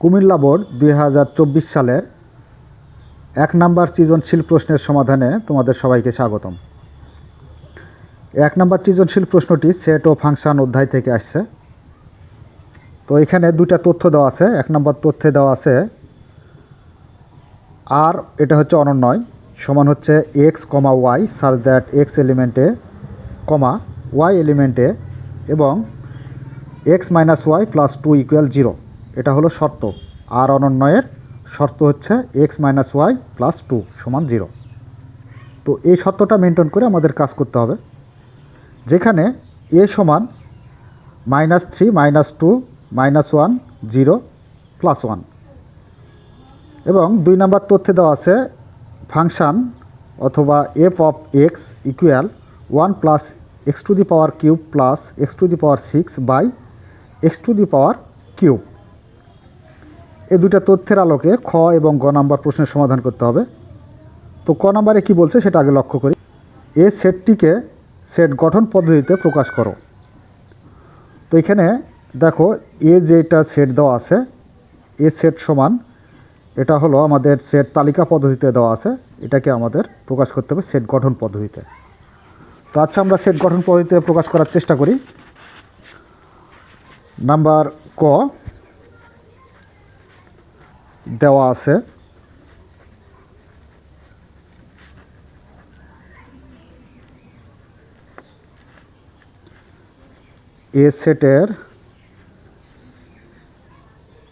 Comilla board দুই হাজার চব্বিশ সালের এক নাম্বার সৃজনশীল প্রশ্নের সমাধানে তোমাদের সবাইকে স্বাগতম। এক নাম্বার সৃজনশীল প্রশ্নটি সেট ও ফাংশন অধ্যায় থেকে আসছে। তো এখানে দুইটা তথ্য দেওয়া আছে। এক নম্বর তথ্যে দেওয়া আছে, আর এটা হচ্ছে অনন্যয়, সমান হচ্ছে x comma Y search that X element A comma Y element A এবং X minus Y plus two equal zero এটা হলো শর্ত। আর অনন্যয়ের শর্ত হচ্ছে X minus Y plus two সমান জিরো। তো এই শর্তটা মেনটেন করে আমাদের কাজ করতে হবে। যেখানে এ সমান minus three minus two minus one zero plus one. এবং দুই নাম্বার তথ্যে দেওয়া আছে ফাংশান অথবা F of X equal one plus X to the power cube plus X to the power six by X to the power cube. এই দুইটা তথ্যের আলোকে খ এবং গ নাম্বার প্রশ্নের সমাধান করতে হবে। তো ক নাম্বারে কি বলছে সেটা আগে লক্ষ্য করি। এ সেটটিকে সেট গঠন পদ্ধতিতে প্রকাশ করো। তো এখানে দেখো, এ যেটা সেট দেওয়া আছে, এ সেট সমান, এটা হলো আমাদের সেট তালিকা পদ্ধতিতে দেওয়া আছে, এটাকে আমাদের প্রকাশ করতে হবে সেট গঠন পদ্ধতিতে। তো আচ্ছা আমরা সেট গঠন পদ্ধতিতে প্রকাশ করার চেষ্টা করি। নাম্বার ক দেওয়া আছে। এ সেটের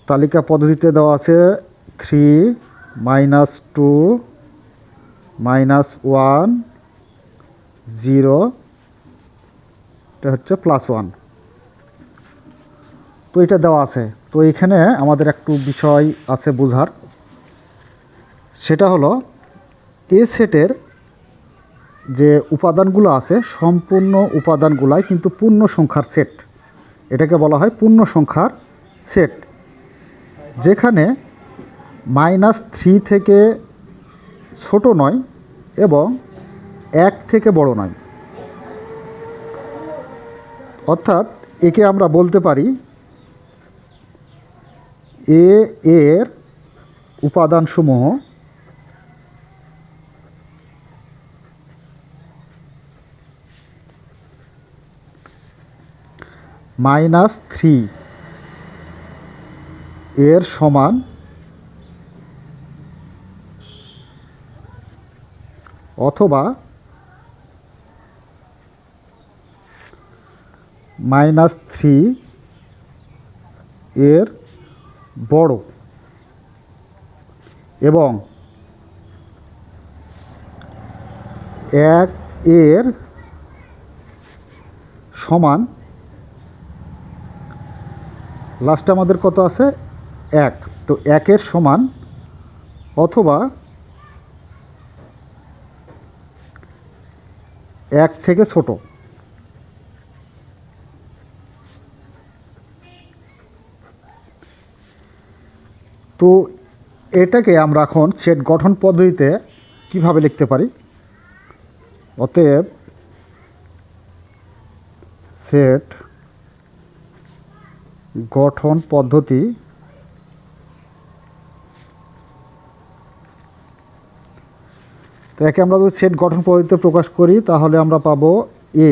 তালিকা পদ্ধতিতে দেওয়া আছে three minus two minus one zero, এটা হচ্ছে প্লাস ওয়ান। এটা দেওয়া আছে। তো এখানে আমাদের একটু বিষয় আছে বোঝার। সেটা হলো, এ সেটের যে উপাদানগুলো আছে, সম্পূর্ণ উপাদানগুলাই কিন্তু পূর্ণ সংখ্যার সেট। এটাকে বলা হয় পূর্ণ সংখ্যার সেট। যেখানে মাইনাস থ্রি থেকে ছোট নয় এবং এক থেকে বড় নয়। অর্থাৎ একে আমরা বলতে পারি এ এর উপাদানসমূহ মাইনাস থ্রি এর সমান অথবা মাইনাস থ্রি এর বড়। এবং এক এর সমান লাস্টে আমাদের কত আছে? এক। তো একের সমান অথবা এক থেকে ছোট। তো এটাকে আমরা এখন সেট গঠন পদ্ধতিতে কীভাবে লিখতে পারি? অতএব সেট গঠন পদ্ধতি তো একে আমরা যদি সেট গঠন পদ্ধতিতে প্রকাশ করি, তাহলে আমরা পাবো এ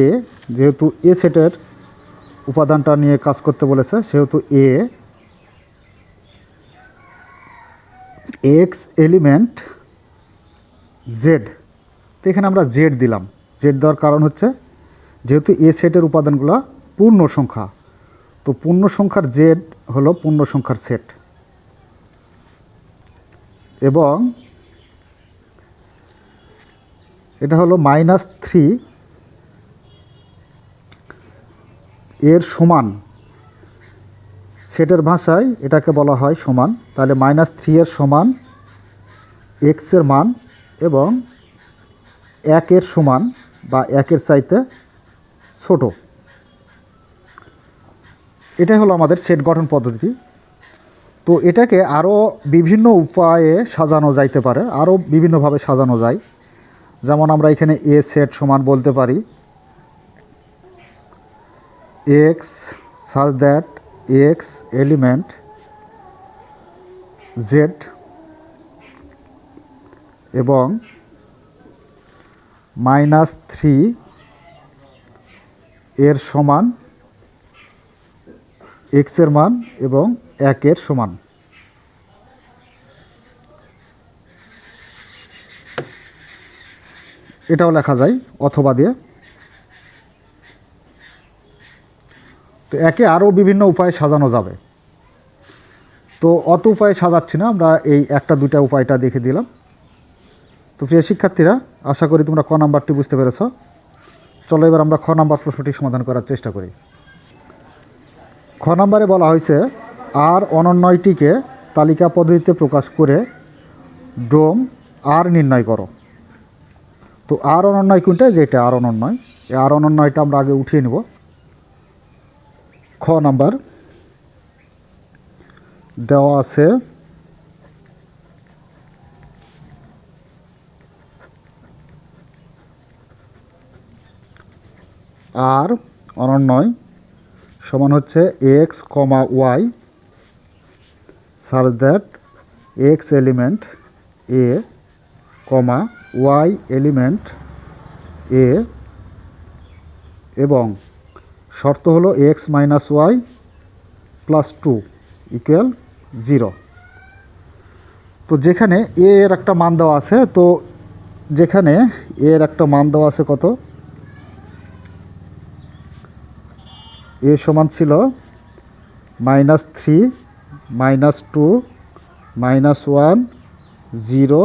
যেহেতু এ সেটের উপাদানটা নিয়ে কাজ করতে বলেছে, সেহেতু এ এক্স এলিমেন্ট জেড তো এখানে আমরা জেড দিলাম। জেড দেওয়ার কারণ হচ্ছে, যেহেতু এ সেটের উপাদানগুলো পূর্ণ সংখ্যা, তো পূর্ণ সংখ্যার জেড হলো পূর্ণ সংখ্যার সেট এবং এটা হলো মাইনাস থ্রি এর সমান সেটের ভাষায় এটাকে বলা হয় সমান, তাহলে মাইনাস থ্রি এর সমান এক্সের মান এবং একের সমান বা একের চাইতে ছোট। এটাই হলো আমাদের সেট গঠন পদ্ধতি। তো এটাকে আরও বিভিন্ন উপায়ে সাজানো যাইতে পারে আরও বিভিন্নভাবে সাজানো যায়। যেমন আমরা এখানে এ সেট সমান বলতে পারি। X such that X element Z এবং মাইনাস থ্রি এর সমান এক্সের মান এবং একের সমান। এটাও লেখা যায়, অথবা দিয়ে। তো একে আরও বিভিন্ন উপায়ে সাজানো যাবে। তো অত উপায়ে সাজাচ্ছি না, আমরা এই একটা দুইটা উপায়টা দেখে দিলাম। তো প্রিয় শিক্ষার্থীরা, আশা করি তোমরা ক নাম্বারটি বুঝতে পেরেছ। চলো এবার আমরা খ নাম্বার প্রশ্নটি সমাধান করার চেষ্টা করি। খ নাম্বারে বলা হয়েছে, আর অনন্যয়টিকে তালিকা পদ্ধতিতে প্রকাশ করে ডোম আর নির্ণয় করো। তো আর অনন্যয় কোনটা? যেটা আর অনন্যয় এই আর অনন্যয়টা আমরা আগে উঠিয়ে নেব। খ নাম্বার। দেওয়া আছে, আর অনন্যয় সমান হচ্ছে X comma Y such that X element A comma Y element A এবং শর্ত হলো X minus Y plus two equal zero. তো যেখানে এ এর একটা মান দেওয়া আছে, তো যেখানে এ এর একটা মান দেওয়া আছে কত? এ সমান ছিল minus three minus two minus one zero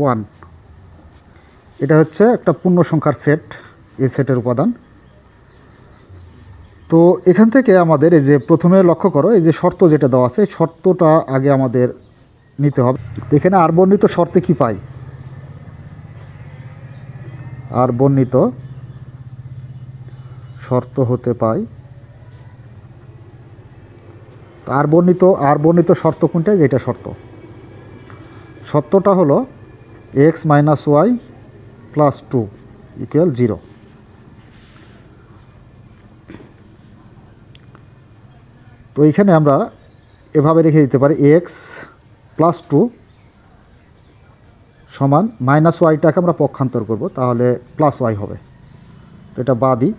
one. এটা হচ্ছে একটা পূর্ণ সংখ্যার সেট এ সেটের উপাদান। তো এখান থেকে আমাদের এই যে প্রথমে লক্ষ্য করো, এই যে শর্ত যেটা দেওয়া আছে শর্তটা আগে আমাদের নিতে হবে। এখানে আর বর্ণিত শর্তে কি পাই? আর বর্ণিত শর্ত হতে পাই। আর বর্ণিত আর বর্ণিত শর্ত কোনটা? যেটা শর্ত। শর্তটা হলো X minus Y plus two equal zero তো এইখানে আমরা এভাবে রেখে দিতে পারি এক্স প্লাস টু সমান মাইনাস ওয়াইটাকে আমরা পক্ষান্তর করব, তাহলে প্লাস ওয়াই হবে। তো এটা বাদই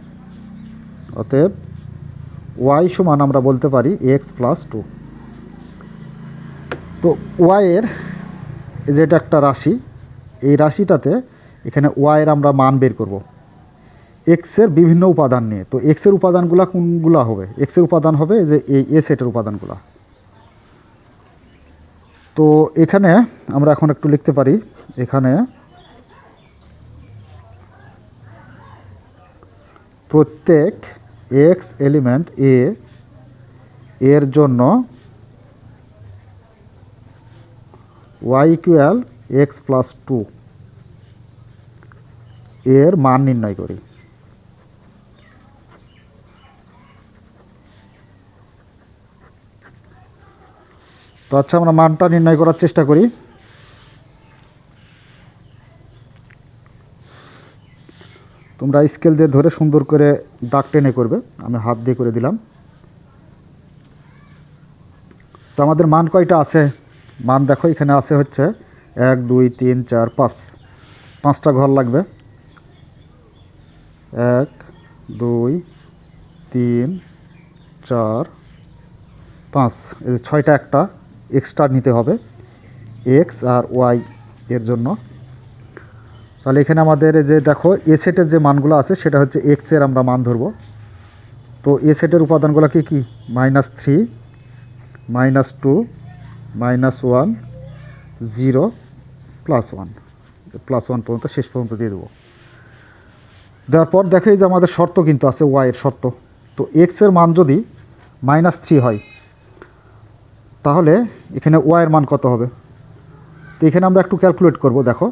অতএব ওয়াই সমান আমরা বলতে পারি এক্স প্লাস টু তো ওয়াইয়ের যেটা একটা রাশি, এই রাশিটাতে এখানে ওয়াইয়ের আমরা মান বের করব। এক্সের বিভিন্ন উপাদান নিয়ে। তো এক্সের উপাদানগুলো কোনগুলো হবে? এক্সের উপাদান হবে যে এই এ সেটের উপাদানগুলো। তো এখানে আমরা এখন একটু লিখতে পারি, এখানে প্রত্যেক এক্স এলিমেন্ট এ এর জন্য Y equal X plus two এর মান নির্ণয় করি। তো আচ্ছা আমরা মানটা নির্ণয় করার চেষ্টা করি। তোমরা স্কেল দিয়ে ধরে সুন্দর করে দাগ টেনে করবে। আমি হাত দিয়ে করে দিলাম। তো আমাদের মান কয়টা আছে? মান দেখো, এখানে আছে হচ্ছে এক, দুই, তিন, চার, পাঁচ। পাঁচটা ঘর লাগবে। এক, দুই, তিন, চার, পাঁচ। এই ছয়টা একটা। এক্সট্রা নিতে হবে এক্স আর ওয়াই এর জন্য। তাহলে এখানে আমাদের যে দেখো এ সেটের যে মানগুলো আছে, সেটা হচ্ছে এক্সের আমরা মান ধরবো। তো এ সেটের উপাদানগুলো কি কি? Minus three minus two minus one zero plus one plus one পর্যন্ত, শেষ পর্যন্ত দিয়ে দেবো। দেওয়ার পর দেখো যে আমাদের শর্ত কিন্তু আছে ওয়াইয়ের শর্ত। তো এক্সের মান যদি মাইনাস থ্রি হয় তাহলে এখানে ওয়াইয়ের মান কত হবে? তো এখানে আমরা একটু ক্যালকুলেট করব, দেখো।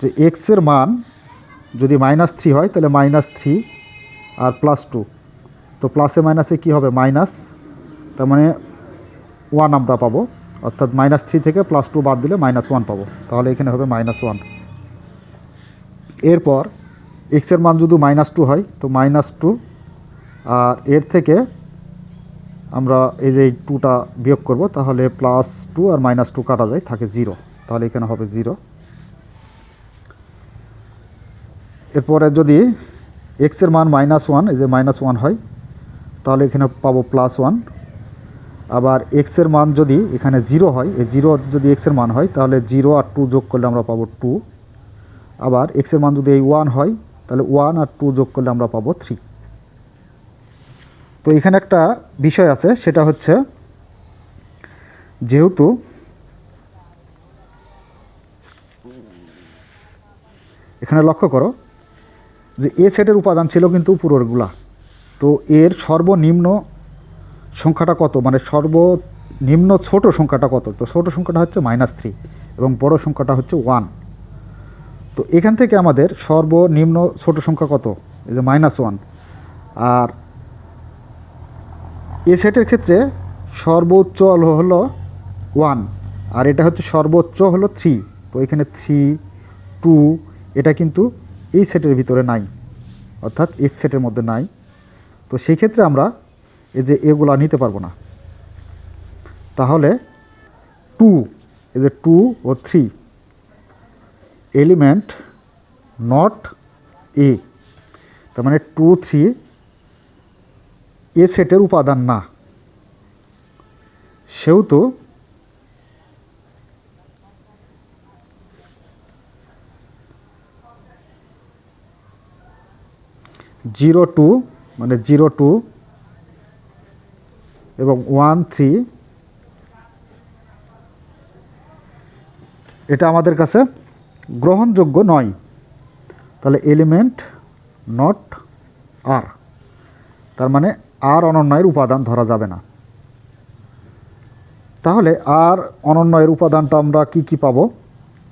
যে এক্সের মান যদি মাইনাস থ্রি হয়, তাহলে মাইনাস থ্রি আর প্লাস টু তো প্লাসে মাইনাসে কী হবে? মাইনাস তার মানে ওয়ান আমরা পাবো। অর্থাৎ মাইনাস থ্রি থেকে প্লাস টু বাদ দিলে মাইনাস ওয়ান পাবো। তাহলে এখানে হবে মাইনাস ওয়ান এরপর এক্সের মান যদি মাইনাস টু হয়, তো মাইনাস টু আর এর থেকে আমরা এই যে টুটা বিয়োগ করব, তাহলে প্লাস টু আর মাইনাস টু কাটা যায়, থাকে জিরো তাহলে এখানে হবে জিরো এরপরে যদি এক্সের মান মাইনাস ওয়ান এই যে মাইনাস ওয়ান হয়, তাহলে এখানে পাবো প্লাস ওয়ান আবার এক্সের মান যদি এখানে জিরো হয়, এই জিরো যদি এক্সের মান হয়, তাহলে জিরো আর টু যোগ করলে আমরা পাবো টু আবার এক্সের মান যদি এই ওয়ান হয়, তাহলে ওয়ান আর টু যোগ করলে আমরা পাবো থ্রি তো এখানে একটা বিষয় আছে, সেটা হচ্ছে যেহেতু এখানে লক্ষ্য করো যে এ সেটের উপাদান ছিল কিন্তু উপরেরগুলা। তো এর সর্বনিম্ন সংখ্যাটা কত? মানে সর্বনিম্ন ছোট সংখ্যাটা কত? তো ছোট সংখ্যাটা হচ্ছে মাইনাস থ্রি এবং বড় সংখ্যাটা হচ্ছে ওয়ান তো এখান থেকে আমাদের সর্বনিম্ন ছোট সংখ্যা কত? এই যে মাইনাস ওয়ান আর এ সেটের ক্ষেত্রে সর্বোচ্চ হলো ওয়ান আর এটা হচ্ছে সর্বোচ্চ হলো থ্রি তো এখানে থ্রি টু এটা কিন্তু এই সেটের ভিতরে নাই। অর্থাৎ এক্স সেটের মধ্যে নাই। তো সেই ক্ষেত্রে আমরা এই যে এগুলা নিতে পারব না। তাহলে টু এই যে টু ও থ্রি এলিমেন্ট নট এ তার মানে টু থ্রি এ সেটের উপাদান না। সেহেতু জিরো টু মানে জিরো টু এবং ওয়ান থ্রি, এটা আমাদের কাছে গ্রহণযোগ্য নয়। তাহলে এলিমেন্ট নট আর, তার মানে আর অনন্যয়ের উপাদান ধরা যাবে না। তাহলে আর অনন্যয়ের উপাদানটা আমরা কি কি পাবো?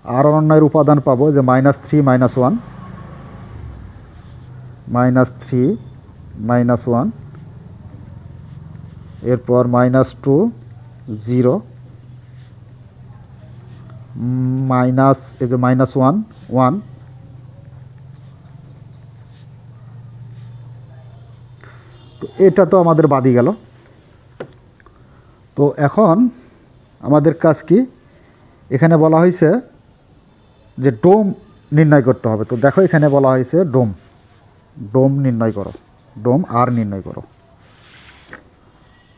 আর অনন্যয়ের উপাদান পাবো যে minus three minus one minus three minus one এরপর মাইনাস টু জিরো মাইনাস এই যে মাইনাস ওয়ান ওয়ান তো এটা তো আমাদের বাদি গেল। তো এখন আমাদের কাজ কি? এখানে বলা হয়েছে যে ডোম নির্ণয় করতে হবে। তো দেখো এখানে বলা হয়েছে ডোম। ডোম নির্ণয় করো। ডোম আর নির্ণয় করো।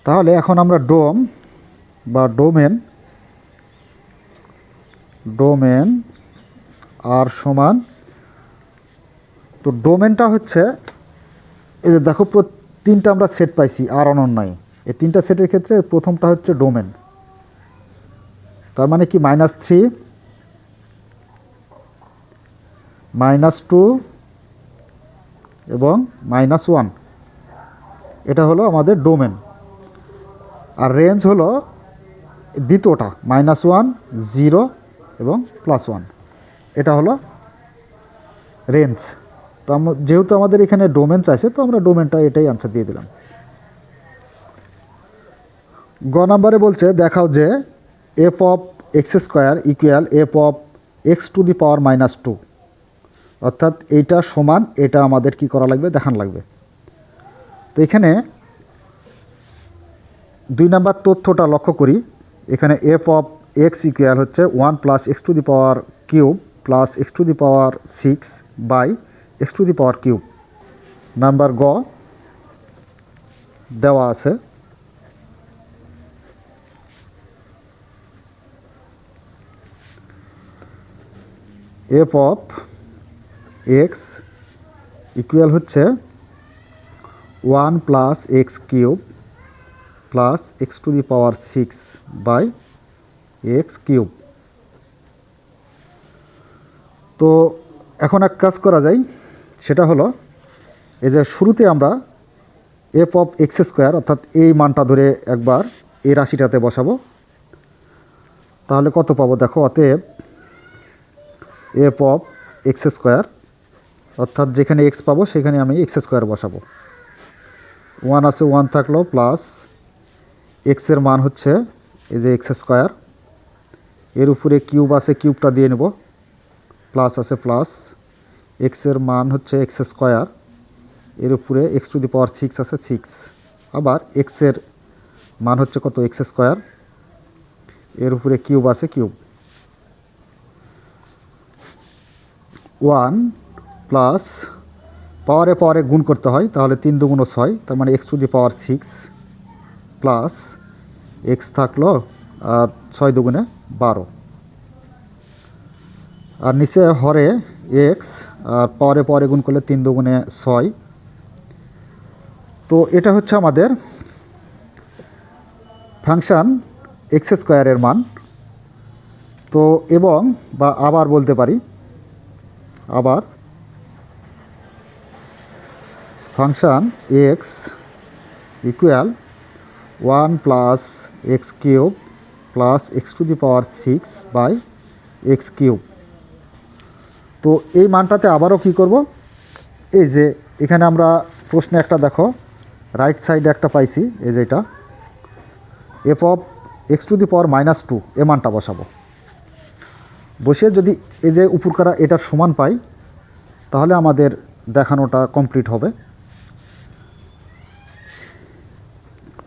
তাহলে এখন আমরা ডোম বা ডোমেন ডোমেন আর সমান, তো ডোমেনটা হচ্ছে, এই যে দেখো তিনটা আমরা সেট পাইছি, আর অনন্যায় এই তিনটা সেটের ক্ষেত্রে প্রথমটা হচ্ছে ডোমেন তার মানে কি? মাইনাস থ্রি মাইনাস টু এবং মাইনাস ওয়ান এটা হলো আমাদের ডোমেন আর রেঞ্জ হলো দ্বিতীয়টা মাইনাস ওয়ান জিরো এবং প্লাস ওয়ান এটা হলো রেঞ্জ তো যেহেতু আমাদের এখানে ডোমেন চাইছে তো আমরা ডোমেনটা এটাই আনসার দিয়ে দিলাম। গ নাম্বারে বলছে, দেখাও যে F of X square equal F of X to the power minus two অর্থাৎ এইটা সমান, এটা আমাদের কি করা লাগবে? দেখান লাগবে। তো এখানে দুই নাম্বার তথ্যটা লক্ষ্য করি। এখানে এফ অফ এক্স ইকুয়াল হচ্ছে one plus X to the power cube plus X to the power six by X to the power cube number গ দেওয়া আছে। এফ অফ এক্স ইকুয়াল হচ্ছে one plus X cube plus X to the power six by X cube তো এখন এক কাজ করা যায়। সেটা হলো এই যে শুরুতে আমরা এফ অফ এক্স স্কোয়ার অর্থাৎ এই মানটা ধরে একবার এই রাশিটাতে বসাবো। তাহলে কত পাবো? দেখো, অতএব এফ অফ এক্স স্কোয়ার অর্থাৎ যেখানে এক্স পাবো, সেখানে আমি এক্স স্কোয়ার বসাবো। ওয়ান আছে ওয়ান থাকল প্লাস এক্সের মান হচ্ছে এই যে এক্স স্কোয়ার এর উপরে কিউব আছে কিউবটা দিয়ে নেব। প্লাস আছে প্লাস এক্সের মান হচ্ছে এক্স স্কোয়ার, এর উপরে X to the power six আছে সিক্স আবার এক্সের মান হচ্ছে কত? এক্স স্কোয়ার, এর উপরে কিউব আছে কিউব। ওয়ান প্লাস পাওয়ারে পাওয়ারে গুণ করতে হয়, তাহলে তিন দুগুণ ছয়, তার মানে X to the power six plus X থাকল, আর ছয় দুগুণে বারো। আর নিচে হরে এক্স পরে পাওয়ারে গুণ করলে তিন দুগুণে ছয়। তো এটা হচ্ছে আমাদের ফাংশান এক্স স্কোয়ারের মান। তো এবং বা আবার বলতে পারি, আবার function X equal one plus X cube plus X to the power six by X cube. তো এই মানটাতে আবারও কি করব? এই যে এখানে আমরা প্রশ্নে একটা দেখো। রাইট সাইডে একটা পাইছি, এই যে এটা। F of X to the power minus two এ মানটা বসাবো। বসিয়ে যদি এই যে উপরকারা এটার সমান পাই, তাহলে আমাদের দেখানোটা কমপ্লিট হবে।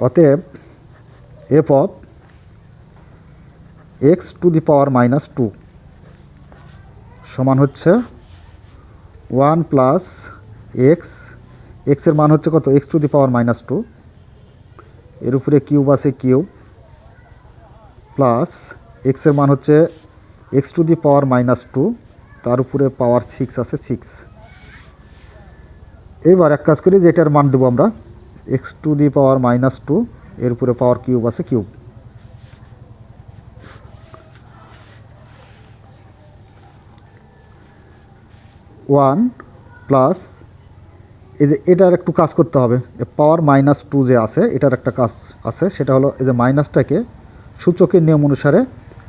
অতএব F of X to the power minus two সমান হচ্ছে ওয়ান প্লাস এক্স। এক্সের মান হচ্ছে কত? X to the power minus two. এর উপরে কিউব আছে কিউব। প্লাস এক্সের মান হচ্ছে X to the power minus two. তার উপরে পাওয়ার সিক্স আছে সিক্স। এবার এক কাজ করি যে এটার মান দেবো আমরা? X to the power minus two, এর উপরে পাওয়ার কিউব আছে কিউব। ওয়ান প্লাস এই যে এটার একটু কাজ করতে হবে। পাওয়ার মাইনাস টু যে আছে, এটার একটা কাজ আছে, সেটা হলো এই যে মাইনাসটাকে সূচকের নিয়ম অনুসারে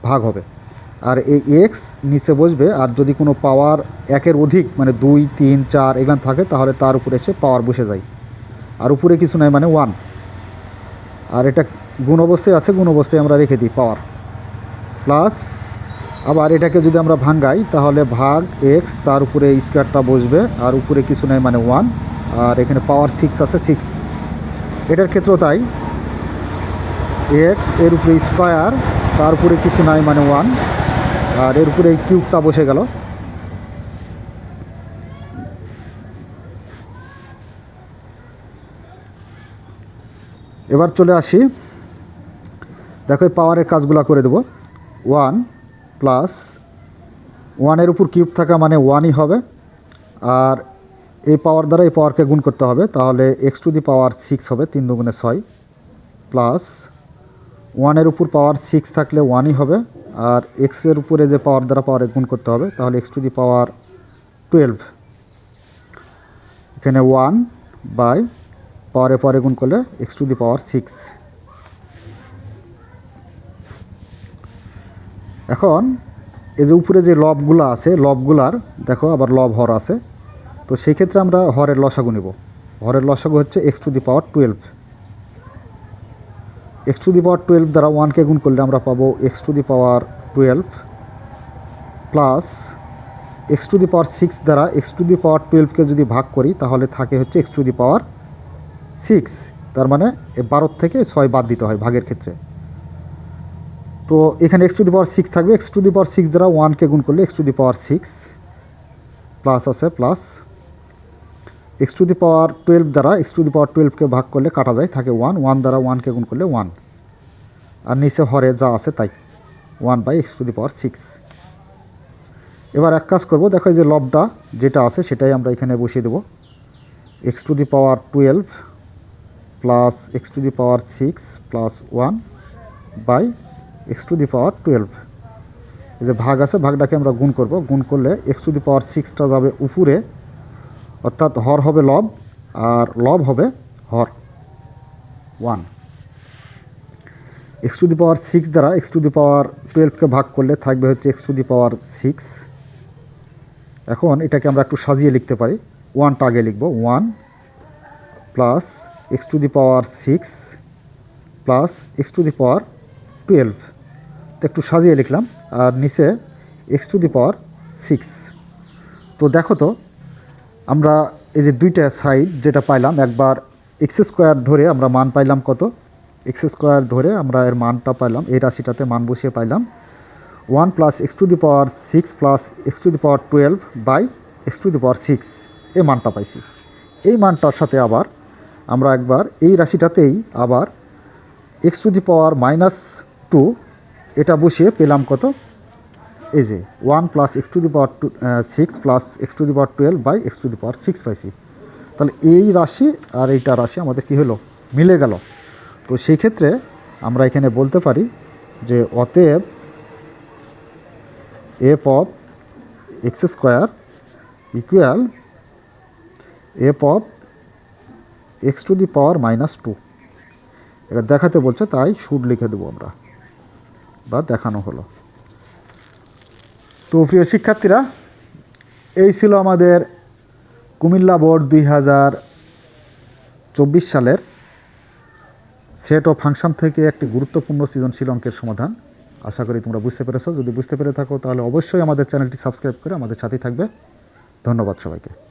ভাগ হবে। আর এই এক্স নিচে বসবে, আর যদি কোনো পাওয়ার একের অধিক মানে দুই, তিন, চার এগুলো থাকে, তাহলে তার উপরে এসে পাওয়ার বসে যায়। আর উপরে কিছু নাই মানে ওয়ান আর এটা গুণ অবস্থায় আছে, গুণ অবস্থায় আমরা রেখে দিই পাওয়ার। প্লাস আবার এটাকে যদি আমরা ভাঙ্গাই, তাহলে ভাগ এক্স তার উপরে স্কোয়ারটা বসবে, আর উপরে কিছু নাই মানে ওয়ান আর এখানে পাওয়ার সিক্স আছে সিক্স এটার ক্ষেত্রেও তাই। এক্সের উপরে স্কোয়ার তার উপরে কিছু নাই মানে ওয়ান আর এর উপরে এই কিউবটা বসে গেল। এবার চলে আসি। দেখো পাওয়ারের কাজগুলো করে দেবো। ওয়ান প্লাস ওয়ানের উপর কিউব থাকা মানে ওয়ানই হবে। আর এই পাওয়ার দ্বারা এই পাওয়ারকে গুণ করতে হবে, তাহলে X to the power six হবে, তিন দুগুণে ছয়। প্লাস ওয়ানের উপর পাওয়ার সিক্স থাকলে ওয়ানই হবে, আর এক্সের উপরে যে পাওয়ার দ্বারা পাওয়ারে গুণ করতে হবে, তাহলে X to the power twelve. এখানে ওয়ান বাই পাওয়ারে পাওয়ারে গুণ করলে X to the power six. এখন এই যে উপরে যে লবগুলো আছে, লবগুলার, দেখো আবার লব হর আছে, তো সেই ক্ষেত্রে আমরা হরের লসাগু নেব। হরের লসাগু হচ্ছে X to the power twelve X to the power twelve দ্বারা ওয়ানকে গুণ করলে আমরা পাবো X to the power twelve plus X to the power six দ্বারা এক্স টু দি পাওয়ার টুয়েলভকে যদি ভাগ করি, তাহলে থাকে হচ্ছে X to the power six তার মানে বারোর থেকে ছয় বাদ দিতে হয় ভাগের ক্ষেত্রে। তো এখানে X to the power six থাকবে। X to the power six দ্বারা ওয়ানকে গুণ করলে X to the power six plus আছে plus X to the power twelve দ্বারা এক্স টু দি পাওয়ার টুয়েলভকে ভাগ করলে কাটা যায়, থাকে ওয়ান ওয়ান দ্বারা ওয়ানকে গুণ করলে ওয়ান আর নিচে হরে যা আছে তাই। One by X to the power six এবার এক কাজ করব, দেখো যে লবটা যেটা আছে সেটাই আমরা এখানে বসিয়ে দেবো। X to the power twelve plus X to the power six plus one by X to the power twelve এই যে ভাগ আছে, ভাগটাকে আমরা গুণ করব। গুণ করলে এক্স টু দি পাওয়ার সিক্সটা যাবে উপরে, অর্থাৎ হর হবে লব, আর লব হবে হর। One X to the power six দ্বারা এক্স টু দি পাওয়ার টুয়েলভকে ভাগ করলে থাকবে হচ্ছে X to the power six এখন এটাকে আমরা একটু সাজিয়ে লিখতে পারি। ওয়ানটা আগে লিখব। One plus X to the power six plus X to the power twelve একটু সাজিয়ে লিখলাম। আর নিচে X to the power six তো দেখো তো, আমরা এই যে দুইটা সাইড যেটা পাইলাম, একবার এক্স স্কোয়ার ধরে আমরা মান পাইলাম কত? এক্স স্কোয়ার ধরে আমরা এর মানটা পাইলাম, এই রাশিটাতে মান বসিয়ে পাইলাম। One plus X to the power six plus X to the power twelve by X to the power six এই মানটা পাইছি। এই মানটার সাথে আবার আমরা একবার এই রাশিটাতেই আবার x to the power minus two এটা বসিয়ে পেলাম কত? এই যে one plus x to the power two six plus x to the power twelve by x to the power six পাইছি। তাহলে এই রাশি আর এইটা রাশি আমাদের কী হলো? মিলে গেল। তো সেই ক্ষেত্রে আমরা এখানে বলতে পারি যে অতএব f of x square equal f of x to the power minus two এটা দেখাতে বলছে, তাই শুড লিখে দেবো আমরা। বা দেখানো হলো। তো প্রিয় শিক্ষার্থীরা, এই ছিল আমাদের কুমিল্লা বোর্ড দুই হাজার চব্বিশ সালের সেট ও ফাংশন থেকে একটি গুরুত্বপূর্ণ সৃজনশীল অঙ্কের সমাধান। আশা করি তোমরা বুঝতে পেরেছ। যদি বুঝতে পেরে থাকো, তাহলে অবশ্যই আমাদের চ্যানেলটি সাবস্ক্রাইব করে আমাদের সাথেই থাকবে। ধন্যবাদ সবাইকে।